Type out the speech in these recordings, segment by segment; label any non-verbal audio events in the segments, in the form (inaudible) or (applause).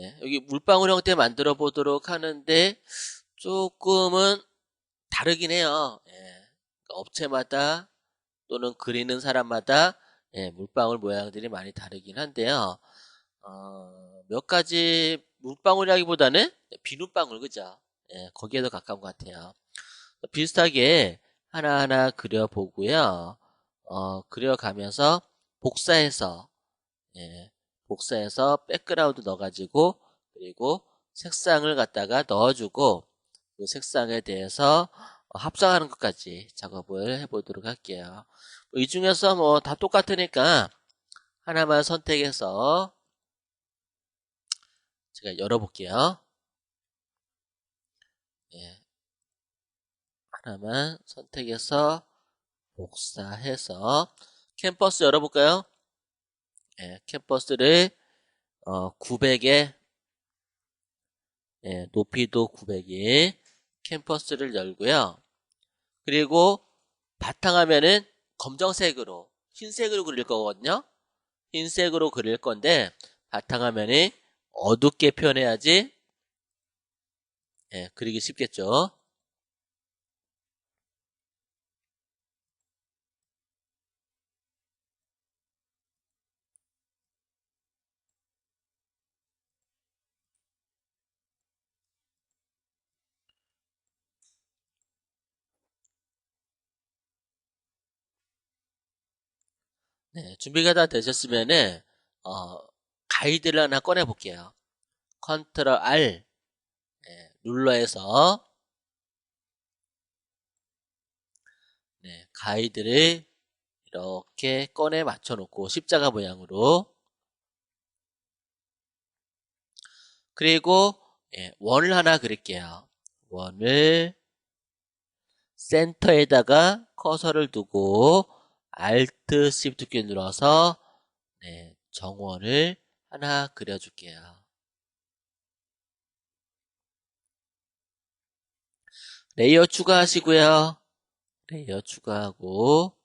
네, 여기 물방울 형태 만들어 보도록 하는데 조금은 다르긴 해요. 예, 그러니까 업체마다 또는 그리는 사람마다 예, 물방울 모양들이 많이 다르긴 한데요. 어, 몇 가지 물방울이라기보다는 비눗방울 그죠? 예, 거기에 더 가까운 것 같아요. 비슷하게 하나하나 그려보고요. 어, 그려가면서 복사해서 예, 복사해서 백그라운드 넣어가지고 그리고 색상을 갖다가 넣어주고 그 색상에 대해서 합성하는 것까지 작업을 해보도록 할게요. 이 중에서 뭐 다 똑같으니까 하나만 선택해서 제가 열어볼게요. 예. 하나만 선택해서 복사해서 캠퍼스 열어볼까요? 예, 캠퍼스를 어, 900에 예, 높이도 900에 캠퍼스를 열고요. 그리고 바탕화면은 검정색으로 흰색으로 그릴 거거든요. 흰색으로 그릴 건데 바탕화면이 어둡게 표현해야지 예, 그리기 쉽겠죠. 네, 준비가 다 되셨으면은 어, 가이드를 하나 꺼내 볼게요. 컨트롤 R 네, 눌러해서 네, 가이드를 이렇게 꺼내 맞춰 놓고 십자가 모양으로 그리고 예, 원을 하나 그릴게요. 원을 센터에다가 커서를 두고 Alt Shift 키 눌러서 네, 정원을 하나 그려줄게요. 레이어 추가하시고요. 레이어 추가하고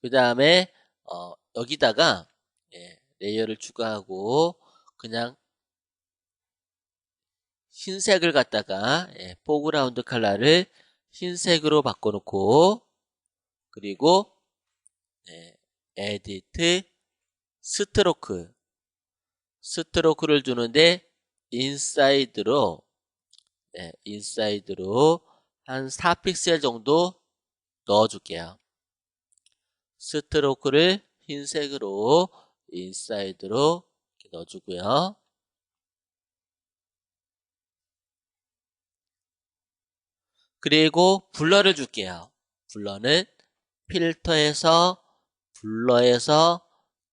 그 다음에 어, 여기다가 예, 레이어를 추가하고 그냥 흰색을 갖다가 예, 포그라운드 컬러를 흰색으로 바꿔놓고 그리고 네, 에디트 스트로크 스트로크를 주는데 인사이드로 네, 인사이드로 한 4픽셀 정도 넣어줄게요. 스트로크를 흰색으로 인사이드로 넣어주고요. 그리고 블러를 줄게요. 블러는 필터에서 블러에서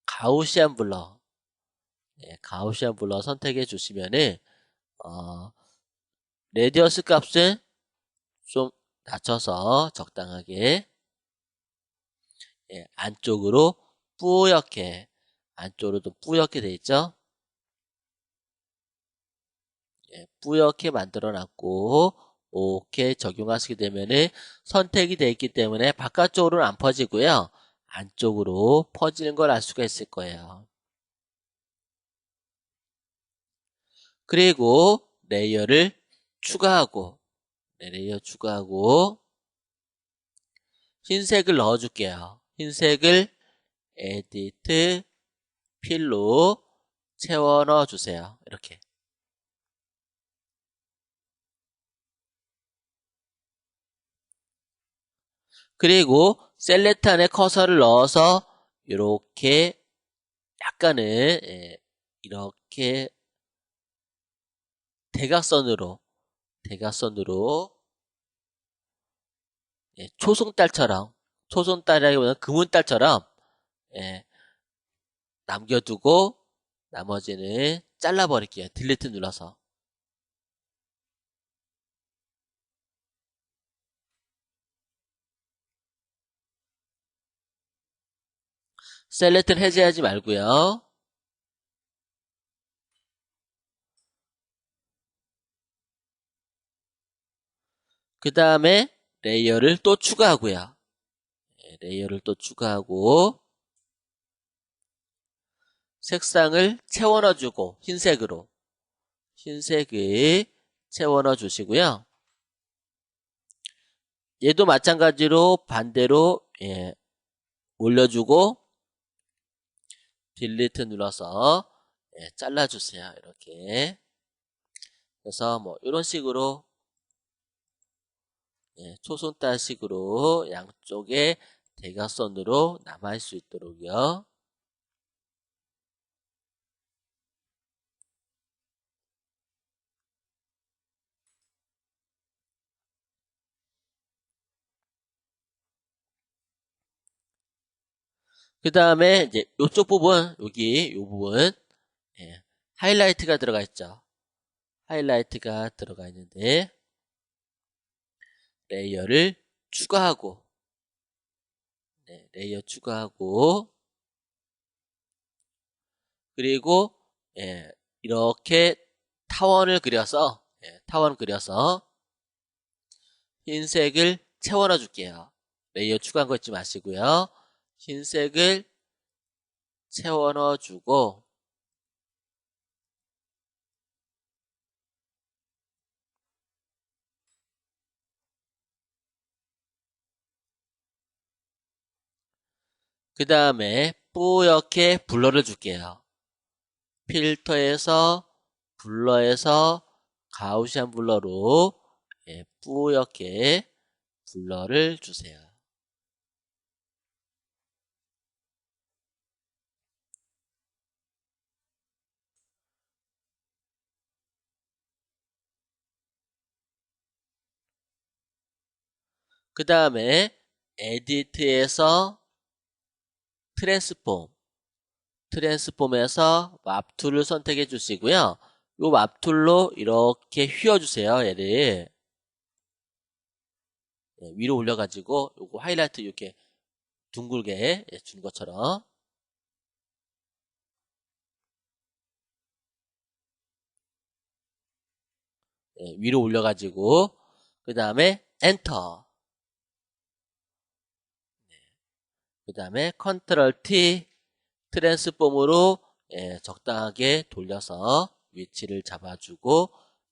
가우시안 블러 네, 가우시안 블러 선택해 주시면은 어, 레디어스 값은 좀 낮춰서 적당하게 예, 안쪽으로 뿌옇게 안쪽으로 도 뿌옇게 돼 있죠 예, 뿌옇게 만들어 놨고 오케이 적용하시게 되면은 선택이 되어 있기 때문에 바깥쪽으로는 안 퍼지고요. 안쪽으로 퍼지는 걸 알 수가 있을 거예요. 그리고 레이어를 추가하고 네, 레이어 추가하고 흰색을 넣어줄게요. 흰색을 에디트 필로 채워 넣어주세요. 이렇게 그리고 안에 커서를 넣어서 이렇게 약간은 예, 이렇게 대각선으로 대각선으로 예, 초송달처럼 초송달이라기보다는 금은달처럼 예, 남겨두고 나머지는 잘라버릴게요. 딜리트 눌러서 셀렉트를 해제하지 말고요. 그 다음에 레이어를 또 추가하고요. 네, 레이어를 또 추가하고 색상을 채워 넣어주고 흰색으로 흰색을 채워 넣어 주시고요. 얘도 마찬가지로 반대로 예, 올려주고 딜리트 눌러서 예, 잘라주세요. 이렇게 그래서 뭐 이런 식으로 예, 초순달식으로 양쪽에 대각선으로 남아있을 수 있도록요. 그 다음에 이제 이쪽 부분 여기 이 부분 예, 하이라이트가 들어가 있죠. 하이라이트가 들어가 있는데 레이어를 추가하고 네, 레이어 추가하고 그리고 예, 이렇게 타원을 그려서 예, 타원 그려서 흰색을 채워 넣어 줄게요. 레이어 추가한 거 잊지 마시고요. 흰색을 채워 넣어 주고 그 다음에 뿌옇게 블러를 줄게요. 필터에서 블러에서 가우시안 블러로 예, 뿌옇게 블러를 주세요. 그 다음에 에디트에서 트랜스폼 트랜스폼에서 맙툴을 선택해 주시고요. 이 맙툴로 이렇게 휘어주세요. 얘를 네, 위로 올려가지고 요거 하이라이트 이렇게 둥글게 예, 준 것처럼 네, 위로 올려가지고 그 다음에 엔터 그 다음에 컨트롤 T 트랜스폼으로 예, 적당하게 돌려서 위치를 잡아주고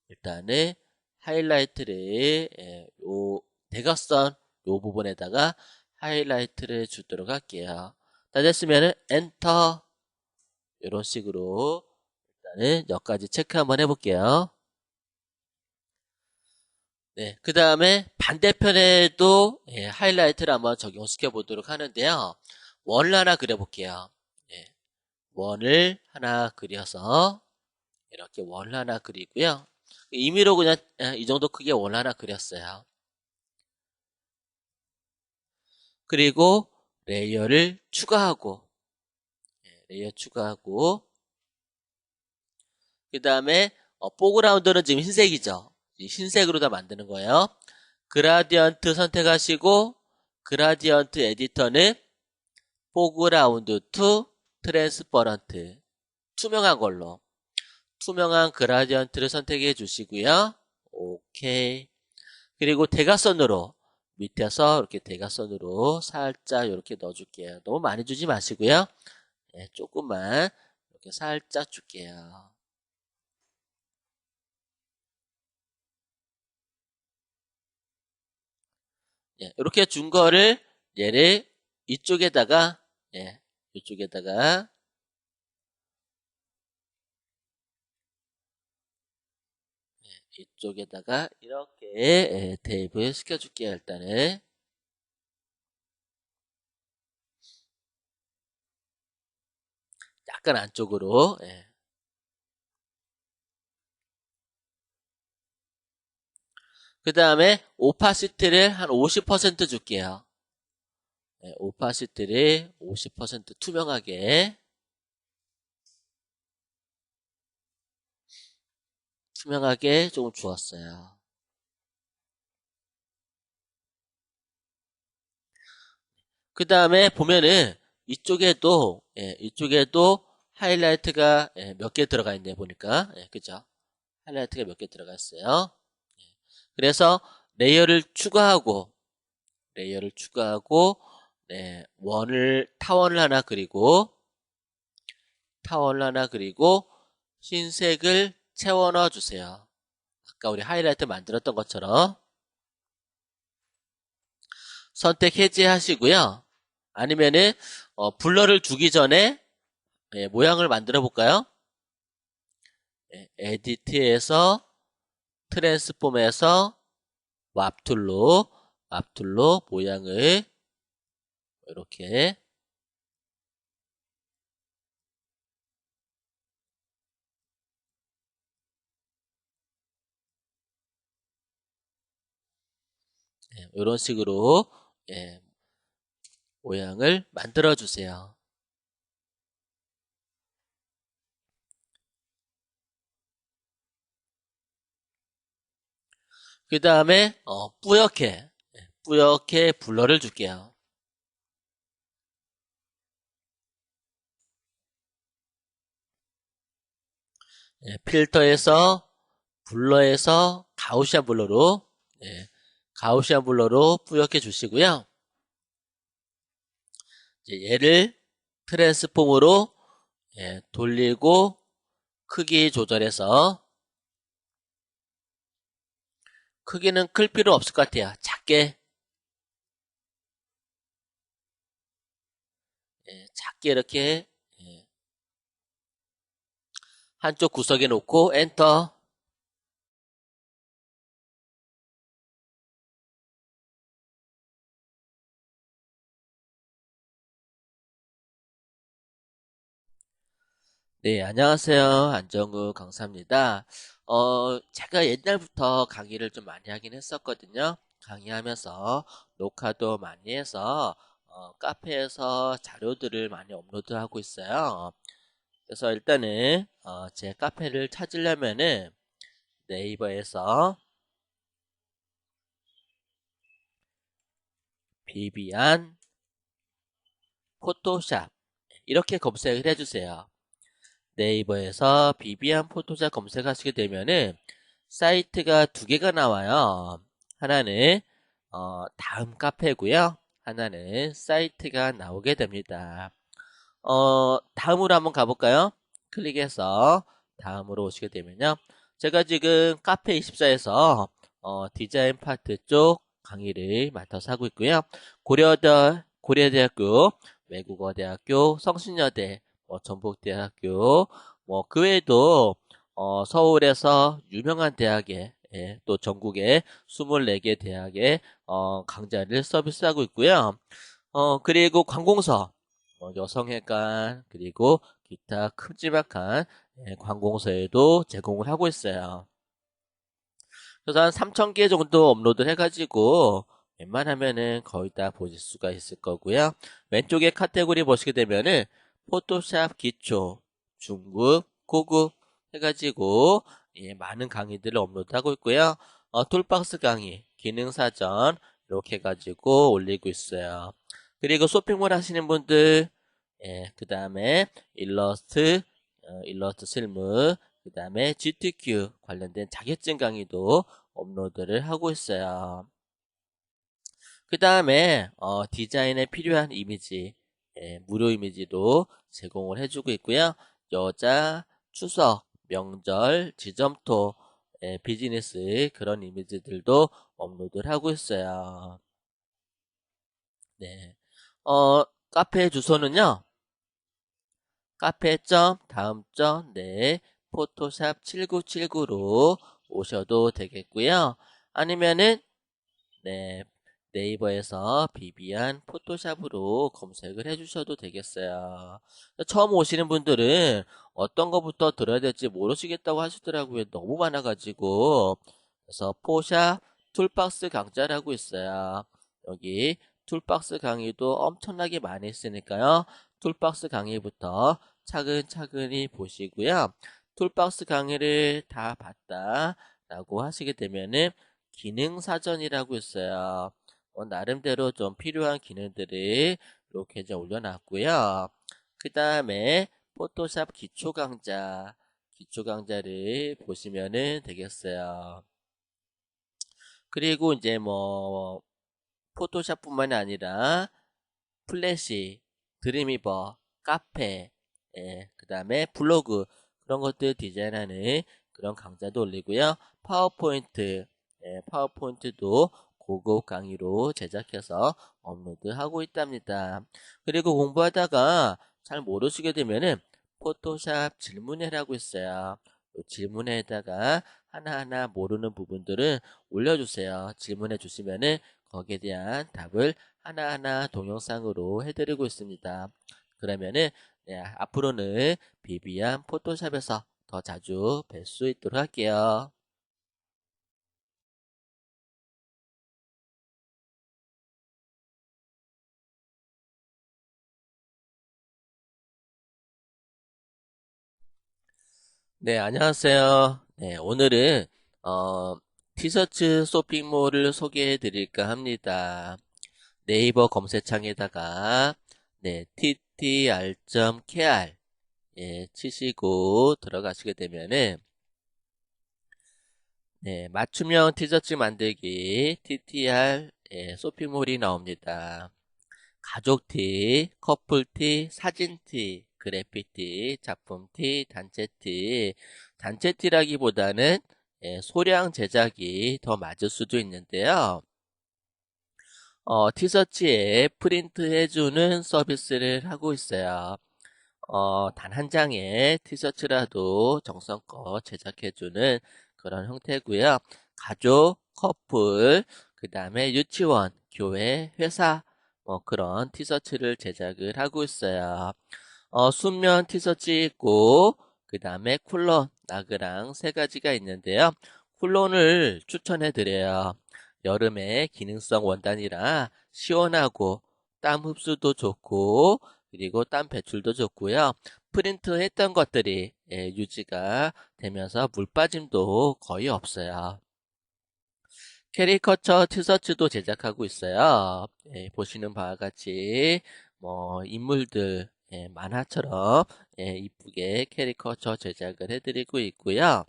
일단은 하이라이트를 예, 요 대각선 요 부분에다가 하이라이트를 주도록 할게요. 다 됐으면은 엔터 이런 식으로 일단은 여기까지 체크 한번 해볼게요. 네, 그 다음에 반대편에도 예, 하이라이트를 한번 적용시켜 보도록 하는데요. 원을 하나 그려볼게요. 예, 원을 하나 그려서 이렇게 원 하나 그리고요. 임의로 그냥 예, 이 정도 크기의 원 하나 그렸어요. 그리고 레이어를 추가하고 예, 레이어 추가하고 그 다음에 어, 포그라운드는 지금 흰색이죠. 흰색으로 다 만드는 거예요. 그라디언트 선택하시고 그라디언트 에디터는 포그라운드 투 트랜스퍼런트 투명한 걸로 투명한 그라디언트를 선택해 주시고요. 오케이. 그리고 대각선으로 밑에서 이렇게 대각선으로 살짝 이렇게 넣어줄게요. 너무 많이 주지 마시고요. 네, 조금만 이렇게 살짝 줄게요. 예, 이렇게 준 거를 얘를 이쪽에다가 예, 이쪽에다가 예, 이쪽에다가 이렇게 예, 대입을 시켜줄게요. 일단은 약간 안쪽으로 예. 그 다음에 오파시티를 한 50% 줄게요. 네, 오파시티를 50% 투명하게 투명하게 조금 주었어요. 그 다음에 보면은 이쪽에도 예, 이쪽에도 하이라이트가 예, 몇개 들어가 있네 보니까 예, 그죠? 하이라이트가 몇 개 들어가 있어요. 그래서 레이어를 추가하고 레이어를 추가하고 네, 원을 타원을 하나 그리고 타월 하나 그리고 흰색을 채워 넣어 주세요. 아까 우리 하이라이트 만들었던 것처럼 선택 해제하시고요. 아니면은 어, 블러를 주기 전에 예, 모양을 만들어 볼까요? 예, 에디트에서 트랜스폼에서 왑툴로 왑툴로 모양을 이렇게 예, 이런 식으로 예, 모양을 만들어 주세요. 그 다음에 어, 뿌옇게 예, 뿌옇게 블러를 줄게요. 예, 필터에서 블러에서 가우시안 블러로 예, 가우시안 블러로 뿌옇게 주시고요. 얘를 트랜스폼으로 예, 돌리고 크기 조절해서 크기는 클 필요 없을 것 같아요. 작게 예, 작게 이렇게 예. 한쪽 구석에 놓고 엔터 네, 안녕하세요. 안정우 강사입니다. 어, 제가 옛날부터 강의를 좀 많이 하긴 했었거든요. 강의하면서 녹화도 많이 해서 어, 카페에서 자료들을 많이 업로드하고 있어요. 그래서 일단은 어, 제 카페를 찾으려면은 네이버에서 비비안 포토샵 이렇게 검색을 해주세요. 네이버에서 비비안 포토샵 검색하시게 되면은 사이트가 두 개가 나와요. 하나는 어, 다음 카페고요. 하나는 사이트가 나오게 됩니다. 어, 다음으로 한번 가볼까요? 클릭해서 다음으로 오시게 되면요. 제가 지금 카페 24에서 어, 디자인 파트 쪽 강의를 맡아서 하고 있고요. 고려대, 고려대학교, 외국어대학교, 성신여대, 뭐 전북대학교, 뭐 그 외에도 어, 서울에서 유명한 대학에 예, 또 전국의 24개 대학에 어, 강좌를 서비스하고 있고요. 어, 그리고 관공서, 어, 여성회관, 그리고 기타 큼지막한 예, 관공서에도 제공을 하고 있어요. 그래서 한 3,000개 정도 업로드 해가지고 웬만하면은 거의 다 보실 수가 있을 거고요. 왼쪽에 카테고리 보시게 되면은 포토샵 기초, 중급, 고급 해가지고 예, 많은 강의들을 업로드하고 있고요. 어, 툴박스 강의, 기능사전 이렇게 해가지고 올리고 있어요. 그리고 쇼핑몰 하시는 분들 예, 그 다음에 일러스트, 어, 일러스트 실무, 그 다음에 GTQ 관련된 자격증 강의도 업로드를 하고 있어요. 그 다음에 어, 디자인에 필요한 이미지, 예, 무료 이미지도 제공을 해주고 있고요. 여자, 추석, 명절, 지점토, 예, 비즈니스 그런 이미지들도 업로드를 하고 있어요. 네, 어, 카페 주소는요. 카페 점 다음 점 네, 포토샵 7979로 오셔도 되겠고요. 아니면은 네, 네이버에서 비비안 포토샵으로 검색을 해주셔도 되겠어요. 처음 오시는 분들은 어떤 것부터 들어야 될지 모르시겠다고 하시더라고요. 너무 많아가지고. 그래서 포샵 툴박스 강좌라고 있어요. 여기 툴박스 강의도 엄청나게 많이 있으니까요. 툴박스 강의부터 차근차근히 보시고요. 툴박스 강의를 다 봤다 라고 하시게 되면은 기능사전이라고 있어요. 어, 나름대로 좀 필요한 기능들을 이렇게 이제 올려놨고요. 그 다음에 포토샵 기초 강좌, 기초 강좌를 보시면은 되겠어요. 그리고 이제 뭐 포토샵뿐만 이 아니라 플래시, 드림이버, 카페, 예, 그 다음에 블로그 그런 것들 디자인하는 그런 강좌도 올리고요. 파워포인트, 예, 파워포인트도 고급 강의로 제작해서 업로드하고 있답니다. 그리고 공부하다가 잘 모르시게 되면은 포토샵 질문회라고 있어요. 질문에다가 하나하나 모르는 부분들은 올려주세요. 질문해 주시면은 거기에 대한 답을 하나하나 동영상으로 해드리고 있습니다. 그러면은 네, 앞으로는 비비안 포토샵에서 더 자주 뵐 수 있도록 할게요. 네, 안녕하세요. 네, 오늘은 어, 티셔츠 쇼핑몰을 소개해 드릴까 합니다. 네이버 검색창에다가 네, ttr.kr 예, 치시고 들어가시게 되면은 네, 맞춤형 티셔츠 만들기 TTR 예, 쇼핑몰이 나옵니다. 가족티, 커플티, 사진티, 그래피 티, 작품 티, 단체 티. 단체 티라기보다는 예, 소량 제작이 더 맞을 수도 있는데요. 어, 티셔츠에 프린트 해주는 서비스를 하고 있어요. 어, 단 한 장의 티셔츠라도 정성껏 제작해주는 그런 형태고요. 가족, 커플, 그 다음에 유치원, 교회, 회사, 뭐 그런 티셔츠를 제작을 하고 있어요. 어, 순면 티셔츠 있고 그 다음에 쿨론, 나그랑 세 가지가 있는데요. 쿨론을 추천해 드려요. 여름에 기능성 원단이라 시원하고 땀 흡수도 좋고 그리고 땀 배출도 좋고요. 프린트 했던 것들이 예, 유지가 되면서 물 빠짐도 거의 없어요. 캐리커처 티셔츠도 제작하고 있어요. 예, 보시는 바와 같이 뭐 인물들 예, 만화처럼 예, 이쁘게 캐리커처 제작을 해드리고 있고요.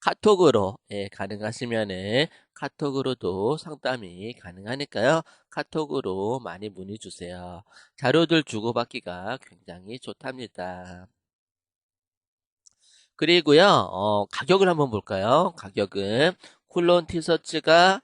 카톡으로 예, 가능하시면은 카톡으로도 상담이 가능하니까요. 카톡으로 많이 문의 주세요. 자료들 주고받기가 굉장히 좋답니다. 그리고요, 어, 가격을 한번 볼까요? 가격은 쿨론 티셔츠가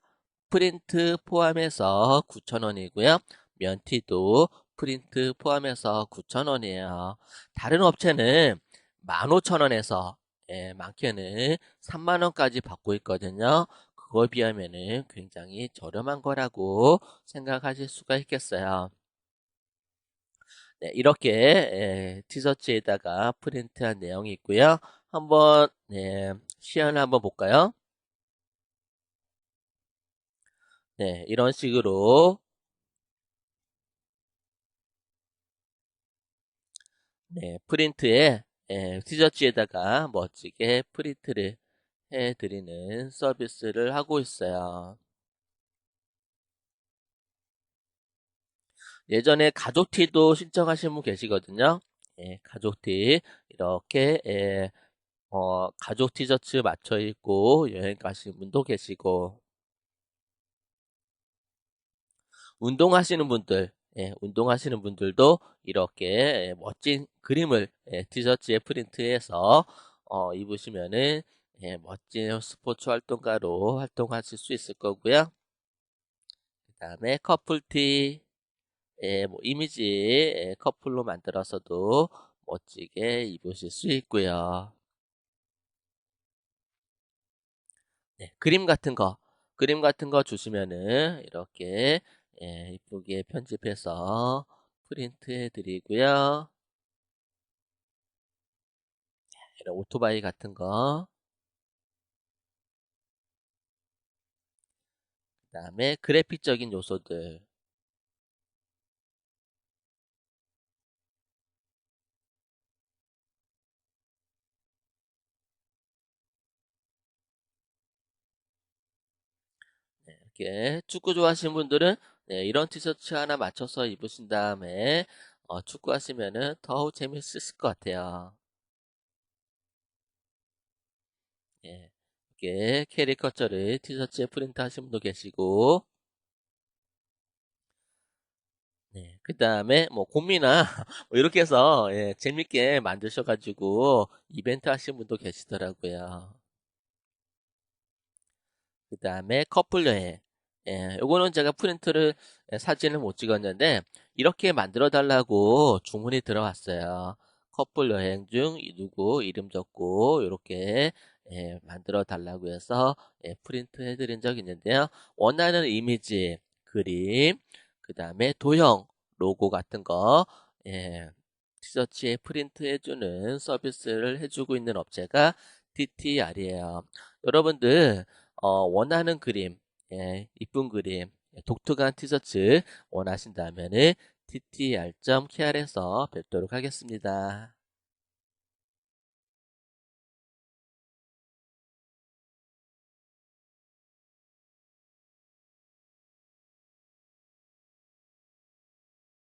프린트 포함해서 9,000원이고요. 면티도 프린트 포함해서 9,000원이에요. 다른 업체는 15,000원에서 예, 많게는 3만원까지 받고 있거든요. 그거에 비하면 굉장히 저렴한 거라고 생각하실 수가 있겠어요. 네, 이렇게 예, 티셔츠에다가 프린트한 내용이 있고요. 한번 네, 시연을 한번 볼까요? 네, 이런 식으로 네, 프린트에 예, 티셔츠에다가 멋지게 프린트를 해드리는 서비스를 하고 있어요. 예전에 가족티도 신청하신 분 계시거든요. 예, 가족티 이렇게 예, 어, 가족 티셔츠 맞춰 입고 여행 가시는 분도 계시고 운동하시는 분들 예, 운동하시는 분들도 이렇게 예, 멋진 그림을 예, 티셔츠에 프린트해서 어, 입으시면은 예, 멋진 스포츠 활동가로 활동하실 수 있을 거고요. 그 다음에 커플티 예, 뭐 이미지 예, 커플로 만들어서도 멋지게 입으실 수 있고요. 네, 그림 같은 거 그림 같은 거 주시면은 이렇게 예, 이쁘게 편집해서 프린트 해드리고요. 이런 오토바이 같은 거. 그 다음에 그래픽적인 요소들. 네, 이렇게 축구 좋아하시는 분들은 네, 이런 티셔츠 하나 맞춰서 입으신 다음에 어, 축구하시면은 더욱 재밌으실 것 같아요. 예, 이렇게 캐리커처를 티셔츠에 프린트 하신 분도 계시고 네, 그 다음에 뭐 곰이나 (laughs) 뭐 이렇게 해서 예, 재밌게 만드셔가지고 이벤트 하신 분도 계시더라고요. 그 다음에 커플 여행. 예, 요거는 제가 프린트를 예, 사진을 못 찍었는데 이렇게 만들어 달라고 주문이 들어왔어요. 커플 여행 중 누구 이름 적고 이렇게 예, 만들어 달라고 해서 예, 프린트 해드린 적이 있는데요. 원하는 이미지, 그림, 그 다음에 도형, 로고 같은 거 예, 티셔츠에 프린트 해주는 서비스를 해주고 있는 업체가 TTR이에요. 여러분들 어, 원하는 그림, 예, 이쁜 그림, 예, 독특한 티셔츠 원하신다면 은 ttr.kr에서 뵙도록 하겠습니다.